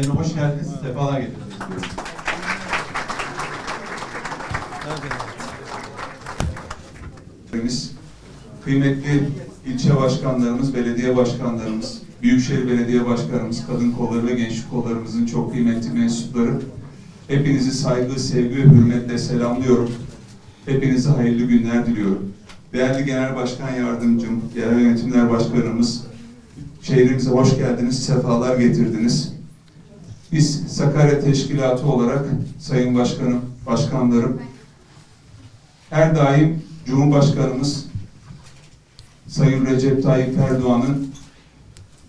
Kendilerine hoş geldiniz, sefalar getirdiniz diyorum. Kıymetli ilçe başkanlarımız, belediye başkanlarımız, Büyükşehir Belediye Başkanımız, kadın kolları ve gençlik kollarımızın çok kıymetli mensupları. Hepinizi saygı, sevgi ve hürmetle selamlıyorum. Hepinize hayırlı günler diliyorum. Değerli Genel Başkan Yardımcım, Genel Yönetimler Başkanımız, şehrimize hoş geldiniz, sefalar getirdiniz. Biz Sakarya Teşkilatı olarak Sayın Başkanım, Başkanlarım, her daim Cumhurbaşkanımız Sayın Recep Tayyip Erdoğan'ın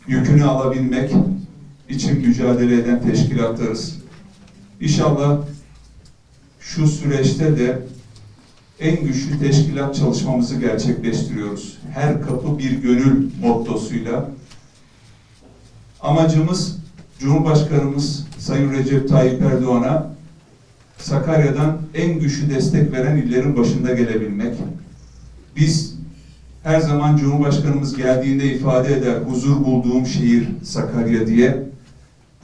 yükünü alabilmek için mücadele eden teşkilatlarız. İnşallah şu süreçte de en güçlü teşkilat çalışmamızı gerçekleştiriyoruz. Her kapı bir gönül mottosuyla. Amacımız Cumhurbaşkanımız Sayın Recep Tayyip Erdoğan'a Sakarya'dan en güçlü destek veren illerin başında gelebilmek. Biz her zaman Cumhurbaşkanımız geldiğinde ifade eder huzur bulduğum şehir Sakarya diye.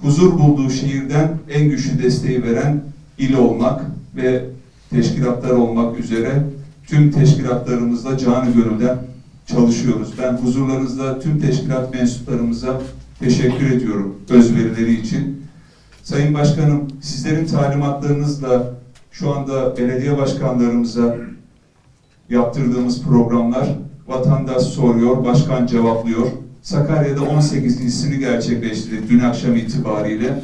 Huzur bulduğu şehirden en güçlü desteği veren il olmak ve teşkilatlar olmak üzere tüm teşkilatlarımızla canı gönülden çalışıyoruz. Ben huzurlarınızda tüm teşkilat mensuplarımıza teşekkür ediyorum özverileri için. Sayın Başkanım, sizlerin talimatlarınızla şu anda belediye başkanlarımıza yaptırdığımız programlar vatandaş soruyor, başkan cevaplıyor. Sakarya'da 18.sini gerçekleştirdik dün akşam itibariyle.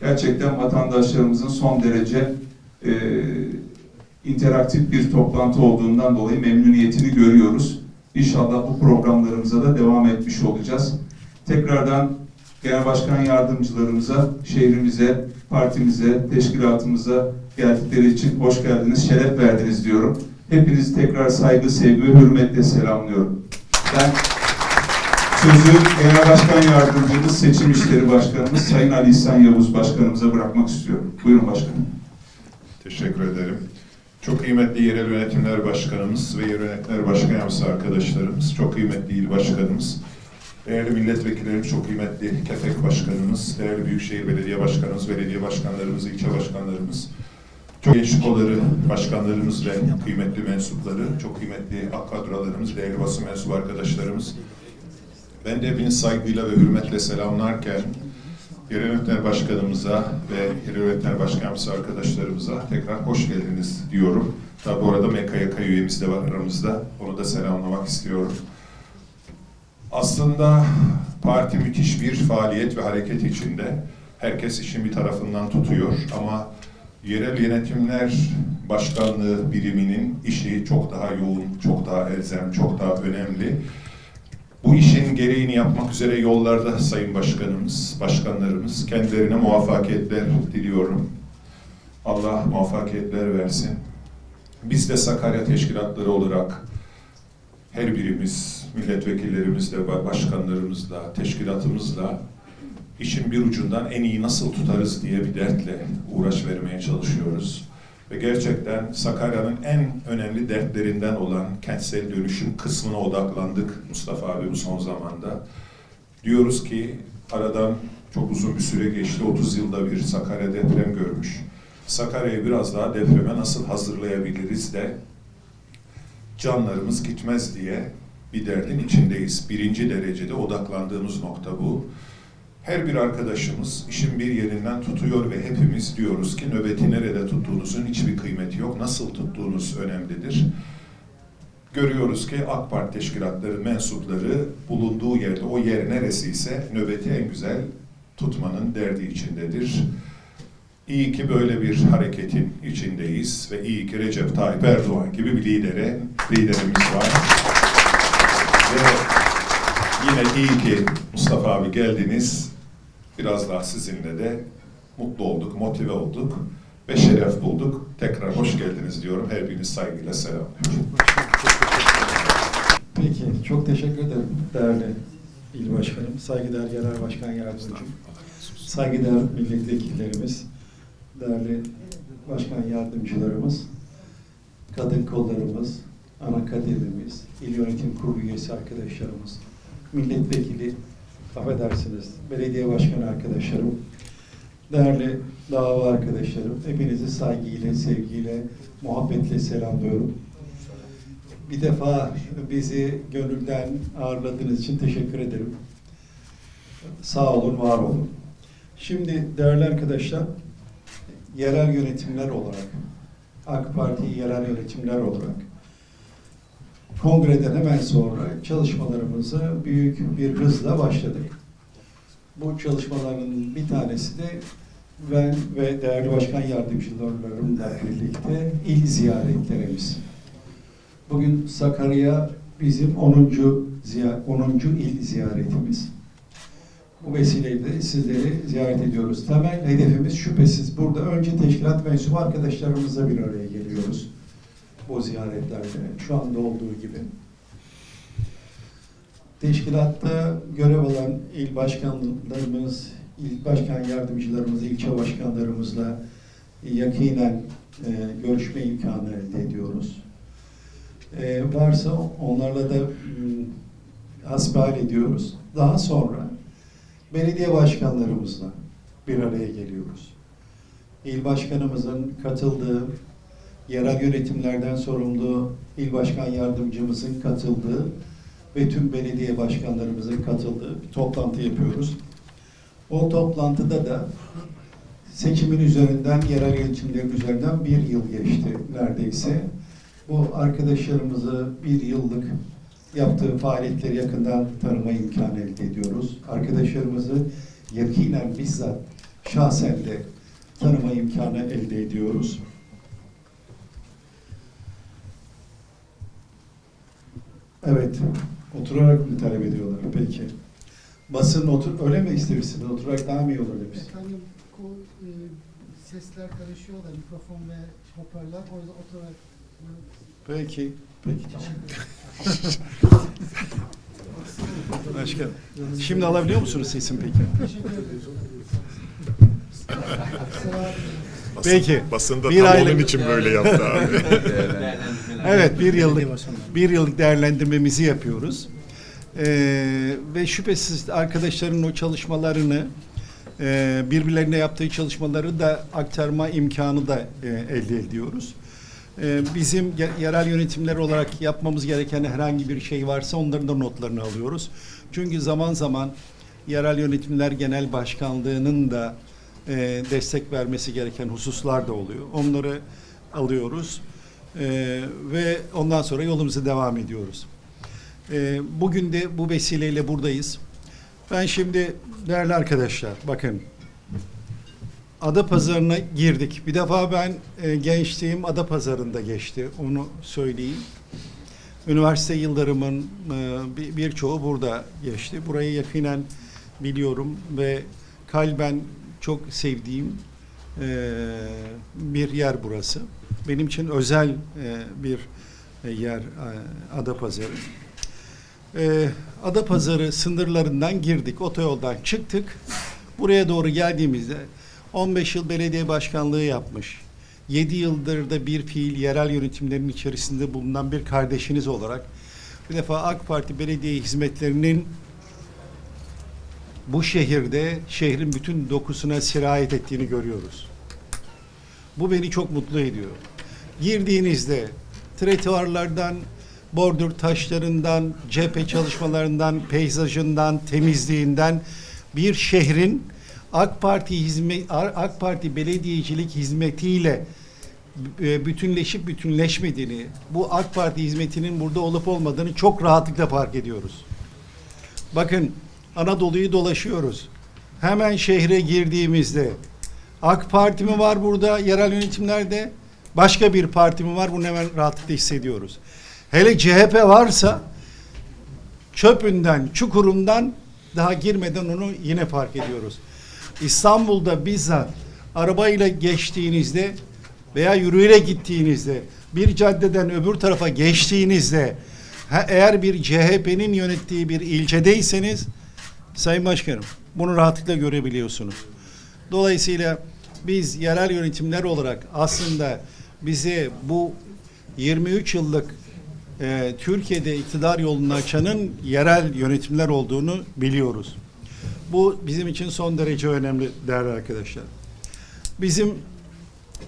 Gerçekten vatandaşlarımızın son derece e, interaktif bir toplantı olduğundan dolayı memnuniyetini görüyoruz. İnşallah bu programlarımıza da devam etmiş olacağız. Tekrardan Genel Başkan Yardımcılarımıza, şehrimize, partimize, teşkilatımıza geldikleri için hoş geldiniz, şeref verdiniz diyorum. Hepinizi tekrar saygı, sevgi ve hürmetle selamlıyorum. Ben sözü Genel Başkan Yardımcımız, Seçim İşleri Başkanımız Sayın Ali İhsan Yavuz Başkanımıza bırakmak istiyorum. Buyurun başkanım. Teşekkür ederim. Çok kıymetli yerel yönetimler başkanımız ve yönetimler başkan yardımcısı arkadaşlarımız, çok kıymetli il başkanımız, değerli milletvekillerimiz, çok kıymetli KEFEK başkanımız, değerli Büyükşehir Belediye Başkanımız, belediye başkanlarımız, ilçe başkanlarımız, çok gençlik kolları başkanlarımız ve kıymetli mensupları, çok kıymetli AK kadrolarımız, değerli basın mensubu arkadaşlarımız, ben de hepinizi saygıyla ve hürmetle selamlarken Yerel Yönetimler Başkanımıza ve Yerel Yönetimler Başkanımız arkadaşlarımıza tekrar hoş geldiniz diyorum. Tabi bu arada MKYK üyemiz de var aramızda. Onu da selamlamak istiyorum. Aslında parti müthiş bir faaliyet ve hareket içinde. Herkes işin bir tarafından tutuyor ama yerel yönetimler başkanlığı biriminin işi çok daha yoğun, çok daha elzem, çok daha önemli. Bu işin gereğini yapmak üzere yollarda Sayın Başkanımız, başkanlarımız kendilerine muvaffakiyetler diliyorum. Allah muvaffakiyetler versin. Biz de Sakarya Teşkilatları olarak her birimiz, milletvekillerimizle, başkanlarımızla, teşkilatımızla işin bir ucundan en iyi nasıl tutarız diye bir dertle uğraş vermeye çalışıyoruz. Ve gerçekten Sakarya'nın en önemli dertlerinden olan kentsel dönüşüm kısmına odaklandık Mustafa abi bu son zamanda. Diyoruz ki aradan çok uzun bir süre geçti. 30 yılda bir Sakarya deprem görmüş. Sakarya'yı biraz daha depreme nasıl hazırlayabiliriz de canlarımız gitmez diye bir derdin içindeyiz. Birinci derecede odaklandığımız nokta bu. Her bir arkadaşımız işin bir yerinden tutuyor ve hepimiz diyoruz ki nöbeti nerede tuttuğunuzun hiçbir kıymeti yok. Nasıl tuttuğunuz önemlidir. Görüyoruz ki AK Parti teşkilatları mensupları bulunduğu yerde o yer neresiyse nöbeti en güzel tutmanın derdi içindedir. İyi ki böyle bir hareketin içindeyiz ve iyi ki Recep Tayyip Erdoğan gibi bir lidere, liderimiz var. Ve yine iyi ki Mustafa abi geldiniz. Biraz daha sizinle de mutlu olduk, motive olduk ve şeref bulduk. Tekrar hoş geldiniz diyorum. Her biriniz saygıyla selamlıyorum. Peki, çok teşekkür ederim değerli il başkanım, saygıdeğer genel başkan yardımcım, saygıdeğer milletvekillerimiz, değerli başkan yardımcılarımız, kadın kollarımız, ana kademimiz, il yönetim kurulu üyesi arkadaşlarımız, milletvekili, affedersiniz, belediye başkanı arkadaşlarım, değerli dava arkadaşlarım, hepinizi saygıyla, sevgiyle, muhabbetle selamlıyorum. Bir defa bizi gönülden ağırladığınız için teşekkür ederim. Sağ olun, var olun. Şimdi değerli arkadaşlar, yerel yönetimler olarak, AK Parti yerel yönetimler olarak kongreden hemen sonra çalışmalarımızı büyük bir hızla başladık. Bu çalışmaların bir tanesi de ben ve değerli başkan yardımcılarımla birlikte il ziyaretlerimiz. Bugün Sakarya bizim 10. ziya 10. il ziyaretimiz. Bu vesileyle sizleri ziyaret ediyoruz. Temel hedefimiz şüphesiz burada önce teşkilat mensubu arkadaşlarımızla bir araya geliyoruz. Bu ziyaretlerde şu anda olduğu gibi. Teşkilatta görev alan il başkanlarımız, il başkan yardımcılarımız, ilçe başkanlarımızla yakinen e, görüşme imkanı elde ediyoruz. E, varsa onlarla da m, hasbihal ediyoruz. Daha sonra belediye başkanlarımızla bir araya geliyoruz. İl başkanımızın katıldığı, yerel yönetimlerden sorumlu il başkan yardımcımızın katıldığı ve tüm belediye başkanlarımızın katıldığı bir toplantı yapıyoruz. O toplantıda da seçimin üzerinden, yerel yönetimlerin üzerinden bir yıl geçti neredeyse. Bu arkadaşlarımızı bir yıllık yaptığı faaliyetleri yakından tanıma imkanı elde ediyoruz. Arkadaşlarımızı yakinen bizzat şahsen de tanıma imkanı elde ediyoruz. Evet, oturarak mı talep ediyorlar? Peki. Basın otur, öyle mi istemişsiniz? Oturarak daha mı iyi olur demiş. Efendim bu e, sesler karışıyor da mikrofon ve hoparlör o yüzden oturarak Peki. Peki. Başka. Şimdi alabiliyor musunuz sesim peki? teşekkür ediyoruz. Sıra Peki. Basında Bir tam aylık- onun için böyle yaptı abi. Evet, bir yıllık bir yıllık değerlendirmemizi yapıyoruz. Ee, ve şüphesiz arkadaşların o çalışmalarını e, birbirlerine yaptığı çalışmaları da aktarma imkanı da e, elde ediyoruz. E, bizim ye- yerel yönetimler olarak yapmamız gereken herhangi bir şey varsa onların da notlarını alıyoruz. Çünkü zaman zaman yerel yönetimler genel başkanlığının da e, destek vermesi gereken hususlar da oluyor. Onları alıyoruz E, ve ondan sonra yolumuza devam ediyoruz. E, bugün de bu vesileyle buradayız. Ben şimdi değerli arkadaşlar bakın Adapazarı'na girdik. Bir defa ben e, gençliğim Adapazarı'nda geçti. Onu söyleyeyim. Üniversite yıllarımın e, bir- birçoğu burada geçti. Burayı yakinen biliyorum ve kalben çok sevdiğim e, bir yer burası. Benim için özel e, bir e, yer e, Adapazarı. E, Adapazarı sınırlarından girdik, otoyoldan çıktık. Buraya doğru geldiğimizde 15 yıl belediye başkanlığı yapmış. 7 yıldır da bir fiil yerel yönetimlerin içerisinde bulunan bir kardeşiniz olarak bir defa AK Parti belediye hizmetlerinin bu şehirde şehrin bütün dokusuna sirayet ettiğini görüyoruz. Bu beni çok mutlu ediyor. Girdiğinizde trotuarlardan, bordür taşlarından, cephe çalışmalarından, peyzajından, temizliğinden bir şehrin AK Parti hizmet AK Parti belediyecilik hizmetiyle e, bütünleşip bütünleşmediğini, bu AK Parti hizmetinin burada olup olmadığını çok rahatlıkla fark ediyoruz. Bakın Anadolu'yu dolaşıyoruz. Hemen şehre girdiğimizde AK Parti mi var burada yerel yönetimlerde? Başka bir parti mi var? Bunu hemen rahatlıkla hissediyoruz. Hele CHP varsa çöpünden, çukurundan daha girmeden onu yine fark ediyoruz. İstanbul'da bizzat arabayla geçtiğinizde veya yürüyerek gittiğinizde bir caddeden öbür tarafa geçtiğinizde ha, eğer bir CHP'nin yönettiği bir ilçedeyseniz Sayın Başkanım bunu rahatlıkla görebiliyorsunuz. Dolayısıyla biz yerel yönetimler olarak aslında bize bu 23 yıllık e, Türkiye'de iktidar yolunu açanın yerel yönetimler olduğunu biliyoruz. Bu bizim için son derece önemli değerli arkadaşlar. Bizim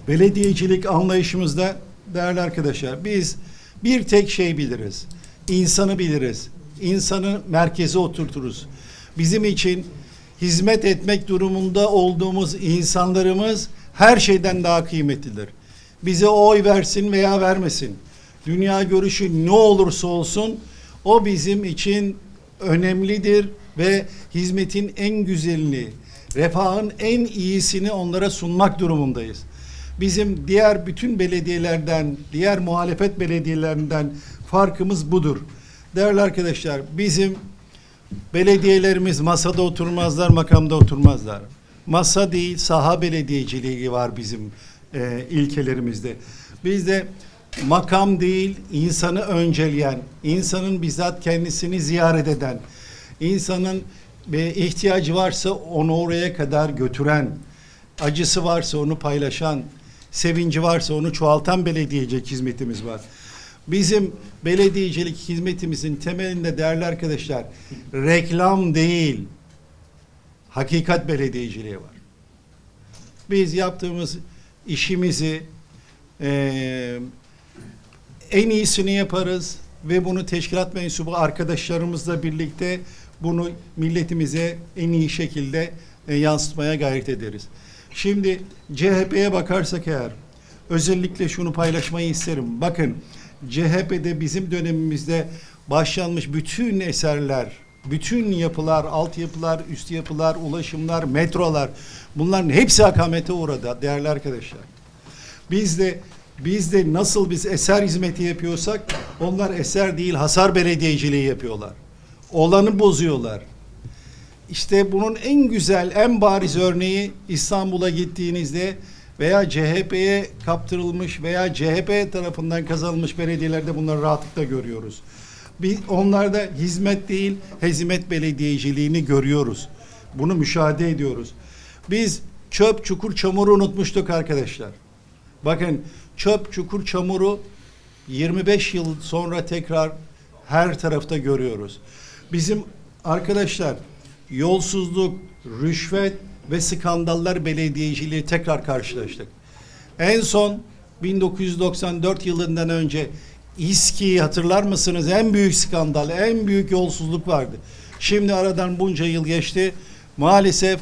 belediyecilik anlayışımızda değerli arkadaşlar biz bir tek şey biliriz. İnsanı biliriz. İnsanı merkeze oturturuz. Bizim için hizmet etmek durumunda olduğumuz insanlarımız her şeyden daha kıymetlidir. Bize oy versin veya vermesin. Dünya görüşü ne olursa olsun o bizim için önemlidir ve hizmetin en güzelini, refahın en iyisini onlara sunmak durumundayız. Bizim diğer bütün belediyelerden, diğer muhalefet belediyelerinden farkımız budur. Değerli arkadaşlar, bizim belediyelerimiz masada oturmazlar, makamda oturmazlar. Masa değil, saha belediyeciliği var bizim e, ilkelerimizde. Bizde makam değil, insanı önceleyen, insanın bizzat kendisini ziyaret eden, insanın bir ihtiyacı varsa onu oraya kadar götüren, acısı varsa onu paylaşan, sevinci varsa onu çoğaltan belediyecilik hizmetimiz var. Bizim belediyecilik hizmetimizin temelinde değerli arkadaşlar reklam değil, hakikat belediyeciliği var. Biz yaptığımız işimizi eee en iyisini yaparız ve bunu teşkilat mensubu arkadaşlarımızla birlikte bunu milletimize en iyi şekilde e, yansıtmaya gayret ederiz. Şimdi CHP'ye bakarsak eğer özellikle şunu paylaşmayı isterim. Bakın CHP'de bizim dönemimizde başlanmış bütün eserler, bütün yapılar, altyapılar, üst yapılar, ulaşımlar, metrolar bunların hepsi akamete uğradı değerli arkadaşlar. Biz de biz de nasıl biz eser hizmeti yapıyorsak onlar eser değil hasar belediyeciliği yapıyorlar. Olanı bozuyorlar. İşte bunun en güzel, en bariz örneği İstanbul'a gittiğinizde veya CHP'ye kaptırılmış veya CHP tarafından kazanılmış belediyelerde bunları rahatlıkla görüyoruz. Biz onlarda hizmet değil, hizmet belediyeciliğini görüyoruz. Bunu müşahede ediyoruz. Biz çöp, çukur, çamuru unutmuştuk arkadaşlar. Bakın çöp, çukur, çamuru 25 yıl sonra tekrar her tarafta görüyoruz. Bizim arkadaşlar yolsuzluk, rüşvet ve skandallar belediyeciliği tekrar karşılaştık. En son 1994 yılından önce İSKİ'yi hatırlar mısınız? En büyük skandal, en büyük yolsuzluk vardı. Şimdi aradan bunca yıl geçti. Maalesef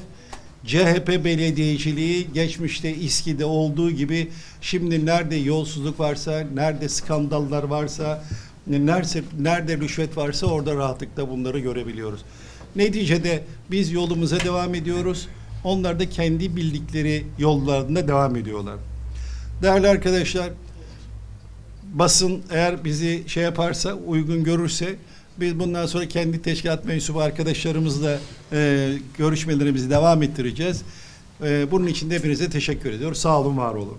CHP belediyeciliği geçmişte İSKİ'de olduğu gibi şimdi nerede yolsuzluk varsa, nerede skandallar varsa, nerede, nerede rüşvet varsa orada rahatlıkla bunları görebiliyoruz. Neticede biz yolumuza devam ediyoruz. Onlar da kendi bildikleri yollarında devam ediyorlar. Değerli arkadaşlar, basın eğer bizi şey yaparsa, uygun görürse biz bundan sonra kendi teşkilat mensubu arkadaşlarımızla e, görüşmelerimizi devam ettireceğiz. E, bunun için de hepinize teşekkür ediyorum. Sağ olun, var olun.